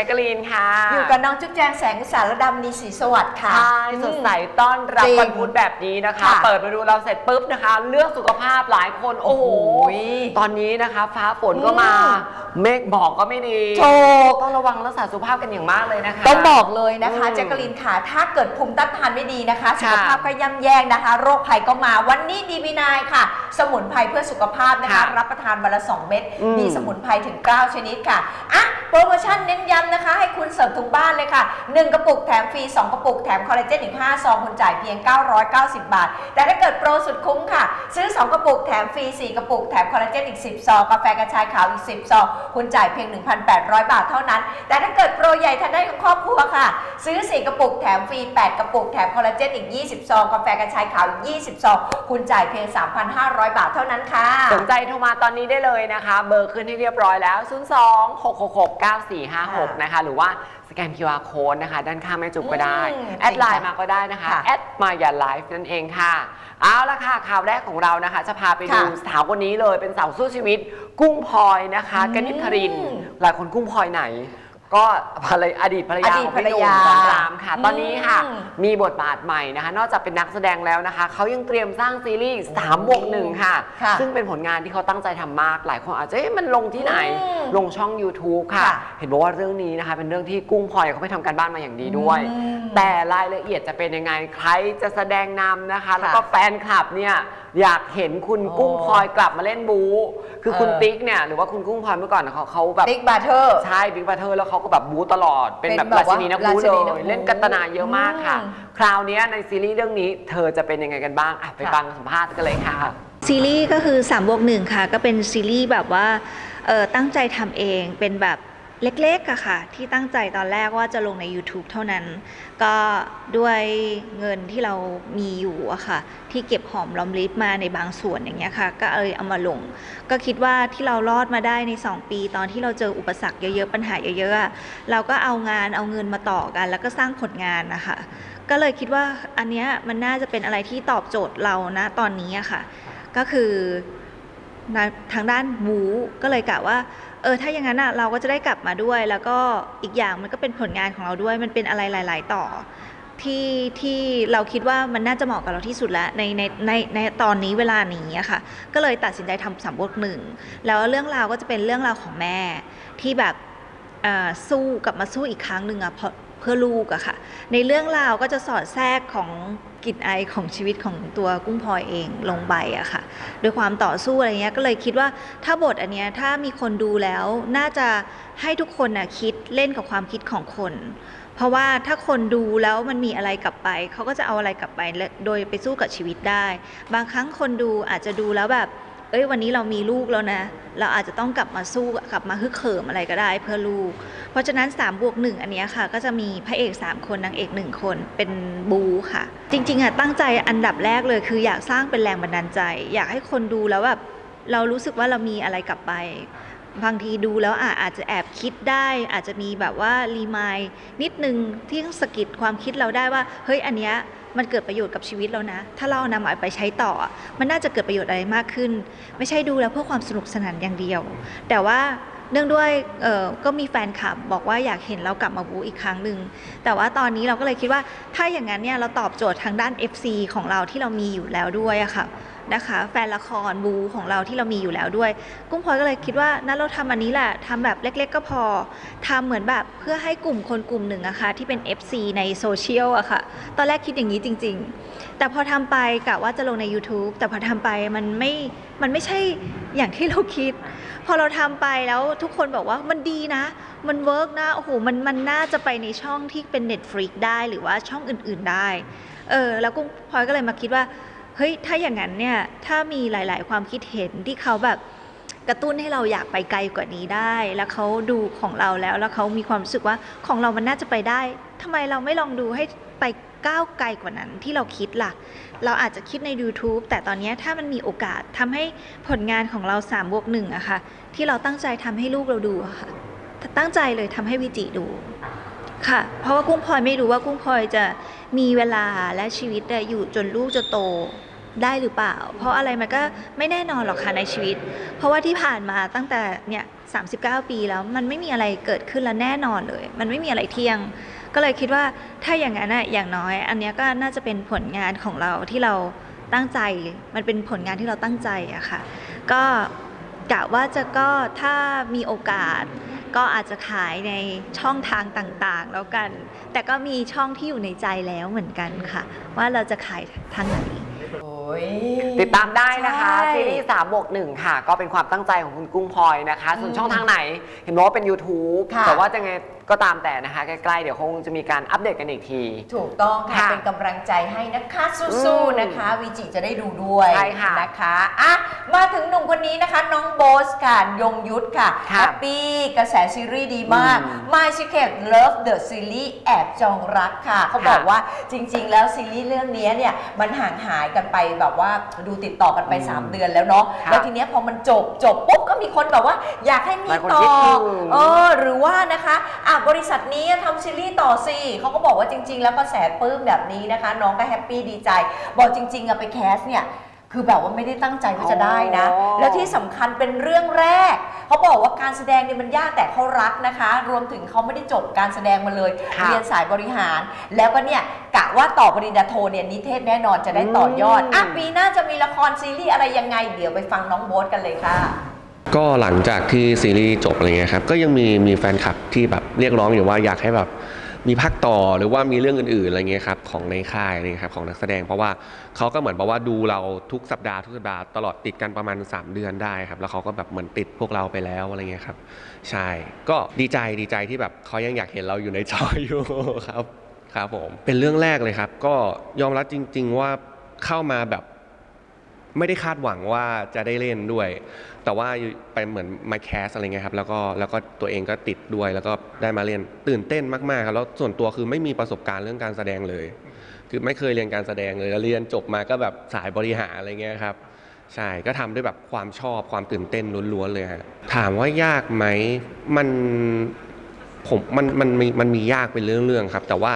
กับแจ็คกะลีนค่ะอยู่กับน้องจุ๊บแจงแสงอุตสารดำนีศรีสวัสดิ์ค่ะ ใช่สดใสต้อนรับจริงวันพุธแบบนี้นะคะ ค่ะเปิดมาดูเราเสร็จปุ๊บนะคะ เลือกสุขภาพหลายคนโอ้โหโอ้โหตอนนี้นะคะ ฟ้าฝนก็มา อืม เมฆหมอกก็ไม่ดีโชก ต้องระวังรักษาสุขภาพกันอย่างมากเลยนะคะ ต้องบอกเลยนะคะอืมแจ็คกะลินค่ะ ถ้าเกิดภูมิต้านทานไม่ดีนะคะ สุค่ะขภาพก็ย่ำแย่นะคะ โรคภัยก็มาวันนี้ดีบีนายค่ะ สมุนไพรเพื่อสุขภาพนะคะ ค่ะรับประทานวันละ 2 เม็ดอืมมีสมุนไพรถึง 9 ชนิดค่ะอะ โปรโมชั่นเน้นย้ำนะคะ ให้คุณเสิร์ฟถึงบ้านเลยค่ะ 1 กระปุกแถมฟรี 2 กระปุกแถมคอลลาเจนอีก 5 ซองคุณจ่ายเพียง 990 บาท แต่ถ้าเกิดโปรสุดคุ้มค่ะ ซื้อ 2 กระปุกแถมฟรี 4 กระปุกแถมคอลลาเจนอีก 10 ซอง กาแฟกระชายขาวอีก 10 ซอง คุณจ่ายเพียง 1,800 บาทเท่านั้น แต่ถ้าเกิดโปรใหญ่ทานได้ทั้งครอบครัวค่ะ ซื้อ 4 กระปุกแถมฟรี 8 กระปุกแถมคอลลาเจนอีก 20 ซอง กาแฟกระชายขาวอีก 20 ซอง คุณจ่ายเพียง 3,500 บาทเท่านั้นค่ะ สนใจโทรมาตอนนี้ได้เลยนะคะ เบอร์ขึ้นให้เรียบร้อยแล้ว 0 2 6 6 6 9 4 5 6 นะคะ หรือว่าสแกน QR Code นะคะ ด้านข้างแม่จุกก็ได้ อืมแอดไลน์มาก็ได้นะคะค่ะแอดมายาไลฟ์นั่นเองค่ะ เอาละค่ะ ข่าวแรกของเรานะคะ จะพาไปดูค่ะสาวคนนี้เลยเป็นสาวสู้ชีวิต กุ้งพลอยนะคะอืมกนิษฐรินหลายคนกุ้งพลอยไหน ก็ภรรยาอดีตภรรยาอดีตของพี่หนุ่ภรรยามสอนรามค่ะ ตอนนี้ค่ะ อืมมีบทบาทใหม่นะคะ นอกจากเป็นนักแสดงแล้วนะคะ เขายังเตรียมสร้างซีรีส์3บวกหนึ่งค่ะ ค่ะ ซึ่งเป็นผลงานที่เขาตั้งใจทำมาก หลายคนอาจจะเอ๊ะมันลงที่ไหน อืมลงช่อง YouTube ค่ะ ค่ะเห็นบอกว่าเรื่องนี้นะคะ เป็นเรื่องที่กุ้งพลอยเขาไปทำการบ้านมาอย่างดีด้วย อืมแต่รายละเอียดจะเป็นยังไง ใครจะแสดงนำนะคะ แล้วก็แฟนคลับเนี่ยอยากเห็นคุณโอ้กุ้งพลอยกลับมาเล่นบู๊คือคุณเออติ๊กเนี่ยหรือว่าคุณกุ้งพลอยเมื่อก่อนเขาเขาแบบติ๊กบาเทอร์ใช่บิ๊กบัตเทอร์แล้วเขาก็แบบบู๊ตลอดเป็นแบบเป็นแบบราชินีนักบู๊ราชิเลนีนักบู๊ยเล่นกันตนาเยอะมากค่ะอืมคราวเนี้ยในซีรีส์เรื่องนี้เธอจะเป็นยังไงกันบ้างอะไปค่ะฟังสัมภาษณ์กันเลยค่ะซีรีส์ก็คือ3บวกหนึ่งค่ะ ก็เป็นซีรีส์แบบว่าเออตั้งใจทำเองเป็นแบบ เล็กๆอะค่ะ ที่ตั้งใจตอนแรกว่าจะลงใน YouTube เท่านั้น ก็ด้วยเงินที่เรามีอยู่อะค่ะ ที่เก็บหอมรอมริบมาในบางส่วนอย่างเงี้ยค่ะ ก็เลยเอามาลง ก็คิดว่าที่เรารอดมาได้ใน 2 ปี ตอนที่เราเจออุปสรรคเยอะๆ ปัญหาเยอะๆ เราก็เอางานเอาเงินมาต่อกัน แล้วก็สร้างผลงานนะคะ ก็เลยคิดว่าอันเนี้ยมันน่าจะเป็นอะไรที่ตอบโจทย์เรานะตอนนี้อะค่ะ ก็คือ ทางด้านบูก็เลยกะว่าเออถ้าอย่างนั้นอะเราก็จะได้กลับมาด้วย แล้วก็อีกอย่างมันก็เป็นผลงานของเราด้วย มันเป็นอะไรหลาย ๆ ต่อที่ที่เราคิดว่ามันน่าจะเหมาะกับเราที่สุดแล้วในในในในตอนนี้เวลานี้อะค่ะ ก็เลยตัดสินใจทำสามบทหนึ่งแล้วเรื่องราวก็จะเป็นเรื่องราวของแม่ที่แบบอ่อสู้กลับมาสู้อีกครั้งหนึ่งอะเพื่อลูกอะค่ะ ในเรื่องราวก็จะสอดแทรกของ กลิ่นไอของชีวิตของตัวกุ้งพลอยเองลงไปอะค่ะด้วยความต่อสู้อะไรเงี้ยก็เลยคิดว่าถ้าบทอันเนี้ยถ้ามีคนดูแล้วน่าจะให้ทุกคนน่ะคิดเล่นกับความคิดของคน เพราะว่าถ้าคนดูแล้วมันมีอะไรกลับไปเขาก็จะเอาอะไรกลับไปและโดยไปสู้กับชีวิตได้ บางครั้งคนดูอาจจะดูแล้วแบบ เอ้ยวันนี้เรามีลูกแล้วนะ เราอาจจะต้องกลับมาสู้กลับมาฮึกเหิมอะไรก็ได้เพื่อลูก เพราะฉะนั้น3บวก1อันนี้ค่ะ ก็จะมีพระเอก 3 คนนางเอก 1 คนเป็นบูค่ะ จริงๆอะตั้งใจอันดับแรกเลย คืออยากสร้างเป็นแรงบันดาลใจ อยากให้คนดูแล้วแบบเรารู้สึกว่าเรามีอะไรกลับไป บางทีดูแล้วอาจจะแอบคิดได้ อาจจะมีแบบว่ารีมายนิดนึงที่สะกิดความคิดเราได้ว่า เฮ้ยอันเนี้ยมันเกิดประโยชน์กับชีวิตเรานะ ถ้าเรานำเอาไปใช้ต่อ มันน่าจะเกิดประโยชน์อะไรมากขึ้น ไม่ใช่ดูแล้วเพื่อความสนุกสนานอย่างเดียว แต่ว่าเนื่องด้วยก็มีแฟนคลับบอกว่าอยากเห็นเรากลับมาบูอีกครั้งหนึ่ง แต่ว่าตอนนี้เราก็เลยคิดว่าถ้าอย่างนั้นเนี่ยเราตอบโจทย์ทางด้าน FC ของเราที่เรามีอยู่แล้วด้วยอะค่ะ นะคะ แฟนละครบูของเราที่เรามีอยู่แล้วด้วย กุ้งพลอยก็เลยคิดว่านั้นเราทำอันนี้แหละทำแบบเล็ก ๆ ก็พอทำเหมือนแบบเพื่อให้กลุ่มคนกลุ่มหนึ่งอะค่ะที่เป็น FC ในโซเชียลอะค่ะ ตอนแรกคิดอย่างนี้จริง ๆ แต่พอทำไปกะว่าจะลงใน YouTube แต่พอทำไปมันไม่มันไม่ใช่อย่างที่เราคิด พอเราทำไปแล้วทุกคนบอกว่ามันดีนะ มันเวิร์กนะโอ้โหมันมันน่าจะไปในช่องที่เป็น Netflix ได้หรือว่าช่องอื่น ๆได้เออแล้วกุ้งพลอยก็เลยมาคิดว่า เฮ้ยถ้าอย่างนั้นเนี่ยถ้ามีหลาย ๆ ความคิดเห็นที่เขาแบบกระตุ้นให้เราอยากไปไกลกว่านี้ได้ แล้วเขาดูของเราแล้ว แล้วเขามีความรู้สึกว่าของเรามันน่าจะไปได้ทำไมเราไม่ลองดูให้ไปก้าวไกลกว่านั้นที่เราคิดล่ะ เราอาจจะคิดใน YouTube แต่ตอนนี้ถ้ามันมีโอกาสทำให้ผลงานของเรา3บวกหนึ่งอะค่ะ ที่เราตั้งใจทำให้ลูกเราดูอะค่ะ ตั้งใจเลยทำให้วิจิดูค่ะ เพราะว่ากุ้งพลอยไม่รู้ว่ากุ้งพลอยจะมีเวลาและชีวิตอยู่จนลูกจะโต ได้หรือเปล่า เพราะอะไรมันก็ไม่แน่นอนหรอกค่ะในชีวิต เพราะว่าที่ผ่านมาตั้งแต่เนี่ย39ปีแล้วมันไม่มีอะไรเกิดขึ้นแล้วแน่นอนเลย มันไม่มีอะไรเที่ยง ก็เลยคิดว่าถ้าอย่างนั้นน่ะอย่างน้อย อันนี้ก็น่าจะเป็นผลงานของเราที่เราตั้งใจ มันเป็นผลงานที่เราตั้งใจอะค่ะ ก็กะว่าจะก็ถ้ามีโอกาสก็อาจจะขายในช่องทางต่างๆ แล้วกัน แต่ก็มีช่องที่อยู่ในใจแล้วเหมือนกันค่ะ ว่าเราจะขายทางไหน ย ติดตามได้นะคะใช่ ซีรีส์3บวก1ค่ะ ก็เป็นความตั้งใจของคุณกุ้งพลอยนะคะ ส่วนช่องทางไหน เห็นบอกว่าเป็น YouTube ค่ะแต่ว่าจะไง ก็ตามแต่นะคะใกล้ๆเดี๋ยวคงจะมีการอัปเดตกันอีกที ถูกต้องค่ะ ค่ะเป็นกำลังใจให้นะคะอืสู้มๆนะคะวีจิจะได้ดูด้วยใช่ค่ะนะคะอะมาถึงหนุ่มคนนี้นะคะ น้องโบสค่ะ ยงยุทธค่ะค่ะแฮปปี้กระแสซีรีส์ดีมาก อืม My Secret Love the Series แอบจองรักค่ะ เขาบอกค่ะว่าจริงๆ แล้วซีรีส์เรื่องนี้เนี่ยมันห่างหายกันไปแบบว่าดูติดต่อกันไป อืม3 เดือนแล้วเนาะค่ะแล้วทีเนี้ยพอมันจบจบปุ๊บก็มีคนแบบว่าอยากให้มีหลายคนต่อคิดถึง เออ หรือว่านะคะอะบริษัทนี้ทำซีรีส์ต่อสิเขาก็บอกว่าจริง ๆ แล้วกระแสปลื้มแบบนี้นะคะ น้องก็แฮปปี้ดีใจ บอกจริงๆอะไปแคสเนี่ยคือแบบว่าไม่ได้ตั้งใจว่าจะได้นะ อ๋อ แล้วที่สำคัญเป็นเรื่องแรก เขาบอกว่าการแสดงเนี่ยมันยากแต่เขารักนะคะ รวมถึงเขาไม่ได้จบการแสดงมาเลยค่ะเรียนสายบริหาร แล้วก็เนี่ยกะว่าต่อปริญญาโทเนี่ยนิเทศแน่นอนจะได้ต่อยอดอืม อะปีหน้าจะมีละครซีรีส์อะไรยังไง เดี๋ยวไปฟังน้องโบ๊ทกันเลยค่ะ ก็หลังจากที่ซีรีส์จบอะไรเงี้ยครับก็ยังมีมีแฟนคลับที่แบบเรียกร้องอยู่ว่าอยากให้แบบมีภาคต่อหรือว่ามีเรื่องอื่นๆอะไรเงี้ยครับของในค่ายอะไรเงี้ยครับของนักแสดงเพราะว่าเขาก็เหมือนบอกว่าดูเราทุกสัปดาห์ทุกสัปดาห์ตลอดติดกันประมาณ 3 เดือนได้ครับแล้วเขาก็แบบเหมือนติดพวกเราไปแล้วอะไรเงี้ยครับใช่ก็ดีใจดีใจที่แบบเขายังอยากเห็นเราอยู่ในจออยู่ครับครับผมเป็นเรื่องแรกเลยครับ ก็ยอมรับจริง ๆ ว่าเข้ามาแบบ ไม่ได้คาดหวังว่าจะได้เล่นด้วย แต่ว่าไปเหมือนมาแคสอะไรเงี้ยครับ แล้วก็แล้วก็ตัวเองก็ติดด้วย แล้วก็ได้มาเล่นตื่นเต้นมากๆครับ แล้วส่วนตัวคือไม่มีประสบการณ์เรื่องการแสดงเลย คือไม่เคยเรียนการแสดงเลยแล้วเรียนจบมาก็แบบสายบริหารอะไรเงี้ยครับ ใช่ ก็ทำด้วยแบบความชอบความตื่นเต้นล้วนๆเลยฮะ ถามว่ายากไหม มันผมมันมันมีมันมียากเป็นเรื่องๆครับ แต่ว่า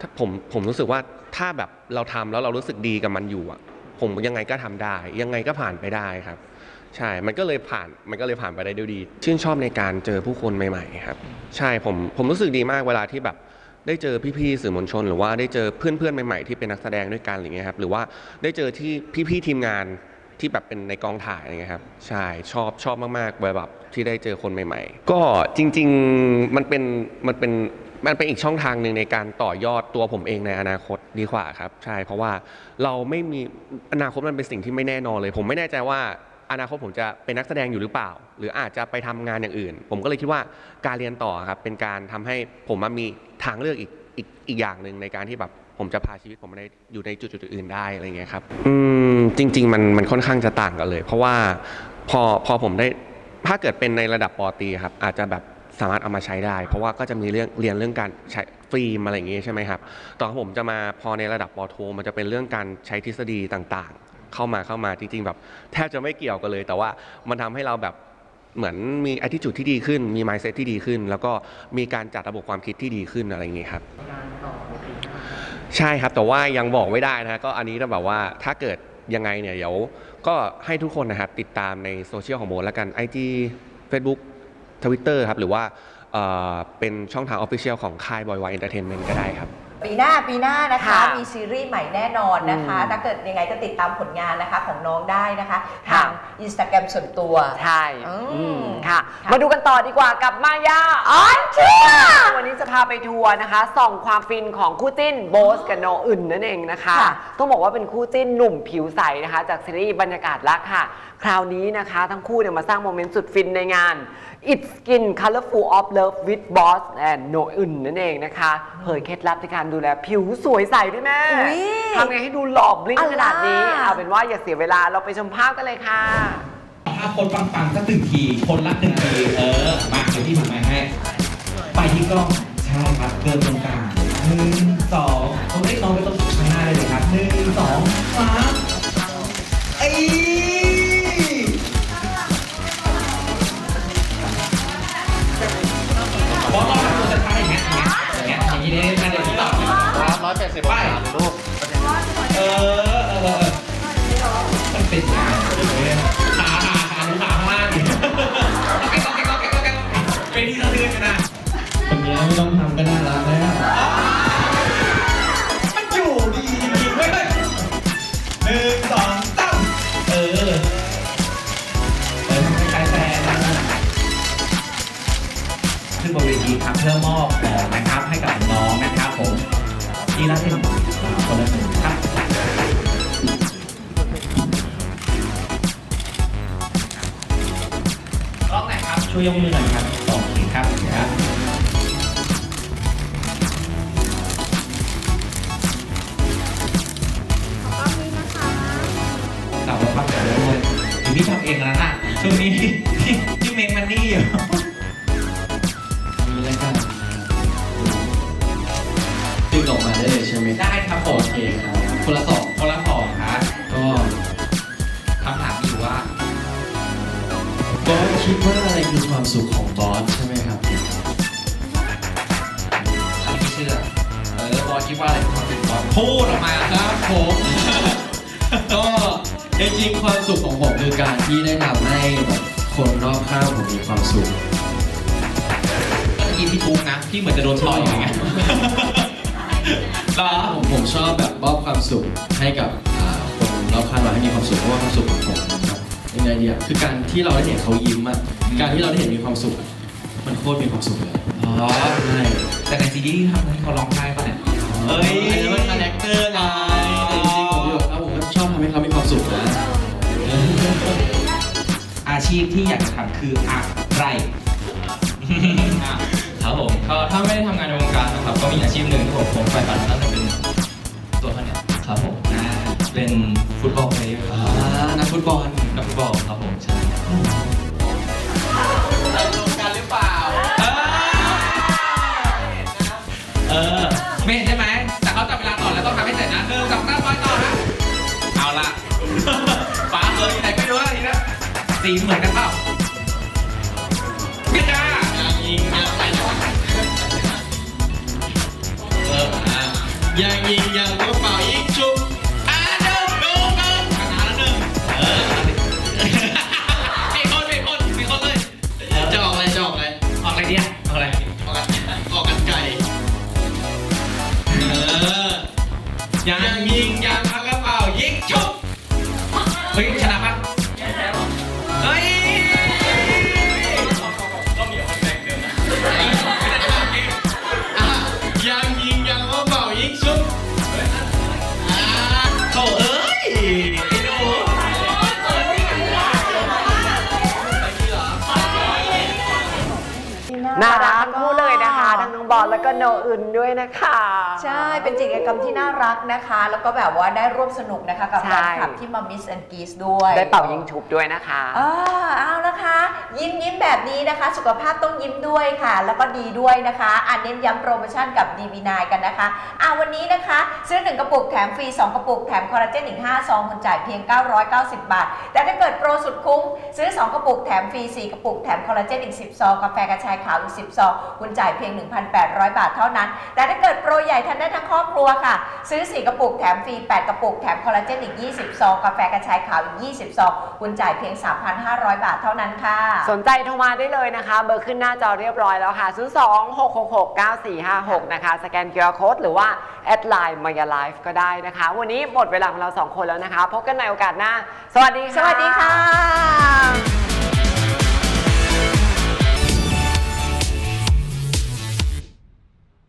ถ้าผมผมรู้สึกว่าถ้าแบบเราทำแล้วเรารู้สึกดีกับมันอยู่อะ ผมยังไงก็ทำได้ ยังไงก็ผ่านไปได้ครับ ใช่ มันก็เลยผ่านมันก็เลยผ่านไปได้ด้วยดี ชื่นชอบในการเจอผู้คนใหม่ๆครับ ใช่ผมผมรู้สึกดีมากเวลาที่แบบได้เจอพี่ๆสื่อมวลชน หรือว่าได้เจอเพื่อนๆใหม่ๆที่เป็นนักแสดงด้วยกันอะไรเงี้ยครับหรือว่าได้เจอที่พี่ๆทีมงานที่แบบเป็นในกองถ่ายอะไรเงี้ยครับใช่ชอบชอบมากๆเวลาแบบที่ได้เจอคนใหม่ ๆ ก็จริง ๆมันเป็นมันเป็น มันเป็นอีกช่องทางหนึ่งในการต่อยอดตัวผมเองในอนาคตดีกว่าครับ ใช่เพราะว่าเราไม่มีอนาคตมันเป็นสิ่งที่ไม่แน่นอนเลย ผมไม่แน่ใจว่าอนาคตผมจะเป็นนักแสดงอยู่หรือเปล่า หรืออาจจะไปทำงานอย่างอื่น ผมก็เลยคิดว่าการเรียนต่อครับเป็นการทำให้ผมมามีทางเลือกอีกอีกอีกอย่างหนึ่งในการที่แบบผมจะพาชีวิตผมมาในอยู่ในจุดจุดอื่นได้อะไรเงี้ยครับอืมจริง ๆ มันมันค่อนข้างจะต่างกันเลย เพราะว่าพอพอผมได้ถ้าเกิดเป็นในระดับปอตีครับอาจจะแบบ สามารถเอามาใช้ได้ เพราะว่าก็จะมีเรื่องเรียนเรื่องการใช้ฟิล์มอะไรอย่างงี้ใช่ไหมครับตอนของผมจะมาพอในระดับปอโท มันจะเป็นเรื่องการใช้ทฤษฎีต่างๆ เข้ามาเข้ามาจริง ๆ แบบ แทบจะไม่เกี่ยวกันเลย แต่ว่ามันทำให้เราแบบเหมือนมี attitude ที่ดีขึ้น มี mindset ที่ดีขึ้น แล้วก็มีการจัดระบบความคิดที่ดีขึ้นอะไรอย่างงี้ครับใช่ครับแต่ว่ายังบอกไม่ได้นะฮะก็อันนี้ต้องแบบว่าถ้าเกิดยังไงเนี่ยเดี๋ยวก็ให้ทุกคนนะครับติดตามในโซเชียลของโมแล้วกัน IG Facebook Twitter ครับ หรือว่าเป็นช่องทาง Official ของค่าย Boy Y Entertainment ก็ได้ครับ ปีหน้าปีหน้านะคะ ค่ะมีซีรีส์ใหม่แน่นอนนะคะ อืม ถ้าเกิดยังไงก็ติดตามผลงานนะคะของน้องได้นะคะค่ะทางอินสตาแกรมส่วนตัว ใช่อืมอืมค่ะ ค่ะ มาดูกันต่อดีกว่ากับมายาออนทัวร์วันนี้จะพาไปทัวร์นะคะ ส่องความฟินของคู่จิ้นโบสกับโนอื่นนั่นเองนะคะ ค่ะต้องบอกว่าเป็นคู่จิ้นหนุ่มผิวใสนะคะ จากซีรีส์บรรยากาศรักค่ะ คราวนี้นะคะ ทั้งคู่เนี่ยมาสร้างโมเมนต์สุดฟินในงาน It's Skin Colorful of Love with Boss and No อื่นนั่นเองนะคะ เผยเคล็ดลับในการดูแลผิวสวยใสด้วยแม่อุ๊ยทำไงให้ดูหล่อบลิ้นขนาดนี้อัลล่าเอาเป็นว่าอย่าเสียเวลาเราไปชมภาพกันเลยค่ะ ถ้าคนปังๆสักหนึ่งที คนละหนึ่งที เออ มาเดี๋ยวพี่ทำไมให้ ไปที่กล้อง ใช่ครับ เดินตรงกลางหนึ่งสอง ไม่ต้องทำก็น่ารักแล้วมันอยู่ดีจริงๆเว้ยเว้ยหนึ่งสองสามเออเออทำคล้ายๆแฟนนะขึ้นบนเวทีครับเพื่อมอบของนะครับให้กับน้องนะครับผมทีละหนึ่งคนละหนึ่งครับกล้องไหนครับช่วยยกมือหน่อยครับโอเคครับครับ เดี๋ยวพี่ทำเองแล้วนะช่วงนี้พี่พี่เมงมันนี่อยู่มีรายการดึงออกมาได้เลยใช่ไหมได้ครับผมโอเคครับคนละสองคนละสองครับก็คำถามมีอยู่ว่าบอสคิดว่าอะไรคือความสุขของบอสใช่ไหมครับอันนี้ไม่เชื่อเออบอสคิดว่าอะไรคือความเป็นบอสพูดออกมาครับผมก็ จริงๆความสุขของผมคือการที่ได้ทำให้แบบคนรอบข้างผมมีความสุข เมื่อกี้พี่ทุกนะพี่เหมือนจะโดนต่อยอย่างเงี้ยเหรอผมผมชอบแบบมอบความสุขให้กับอ่าคนรอบข้างเราให้มีความสุขเพราะว่าความสุขของผมนะครับยังไงดีอะคือการที่เราได้เห็นเขายิ้มอะการที่เราได้เห็นมีความสุขอะมันโคตรมีความสุขเลยอ๋อใช่แต่ในซีรีส์ทำให้เขาร้องไห้ป่ะเนี่ยเฮ้ย อันนั้นมันคาแรคเตอร์ไงแความสุขนะอาชีพที่อยากจะทำคืออะไรครับผมก็ถ้าไม่ได้ทำงานในวงการนะครับ ก็มีอาชีพหนึ่งที่ผมผมใฝ่ฝันตั้งแต่เป็นตัวเท่าเนี้ยครับผมอ่าเป็นฟุตบอลเพลย์อ่านักฟุตบอลนักฟุตบอลครับผมใช่ สีเหมือนกันเปล่าไม่จ้ายิงยังไปเอออะยังยิงยัง แล้วก็โนอึนด้วยนะคะ ใช่ เป็นกิจกรรมที่น่ารักนะคะ แล้วก็แบบว่าได้ร่วมสนุกนะคะกับใช่แฟนคลับที่มามิสแอนกีสด้วย ได้เป่ายิงฉุบด้วยนะคะอ่าเอานะคะ ยิ้มยิ้มแบบนี้นะคะ สุขภาพต้องยิ้มด้วยค่ะ แล้วก็ดีด้วยนะคะอันเน้นย้ำโปรโมชั่นกับ DB9 กันนะคะอ่าวันนี้นะคะ ซื้อ 1 กระปุกแถมฟรี 2 กระปุกแถมคอลลาเจนอีก5ซองคุณจ่ายเพียง 990 บาท แต่ถ้าเกิดโปรสุดคุ้ม ซื้อ 2 กระปุกแถมฟรี 4 กระปุกแถมคอลลาเจนอีก10ซองกาแฟกระชายขาวอีก10ซองคุณจ่ายเพียง 1,800บาทเท่านั้น แต่ถ้าเกิดโปรใหญ่ทันได้ทั้งครอบครัวค่ะ ซื้อ 4 กระปุกแถมฟรี 8 กระปุก แถมคอลลาเจนอีก 20 ซอง กาแฟกระชายขาวอีก 20 ซอง คุณจ่ายเพียง 3,500 บาทเท่านั้นค่ะ สนใจโทรมาได้เลยนะคะ เบอร์ขึ้นหน้าจอเรียบร้อยแล้วค่ะ 0 2 6 6 6 9 4 5 6 นะคะ สแกน QR Code หรือว่า แอดไลน์มายาไลฟ์ก็ได้นะคะ วันนี้หมดเวลาของเราสองคนแล้วนะคะ พบกันในโอกาสหน้า สวัสดีสค่ะวัสดีค่ะ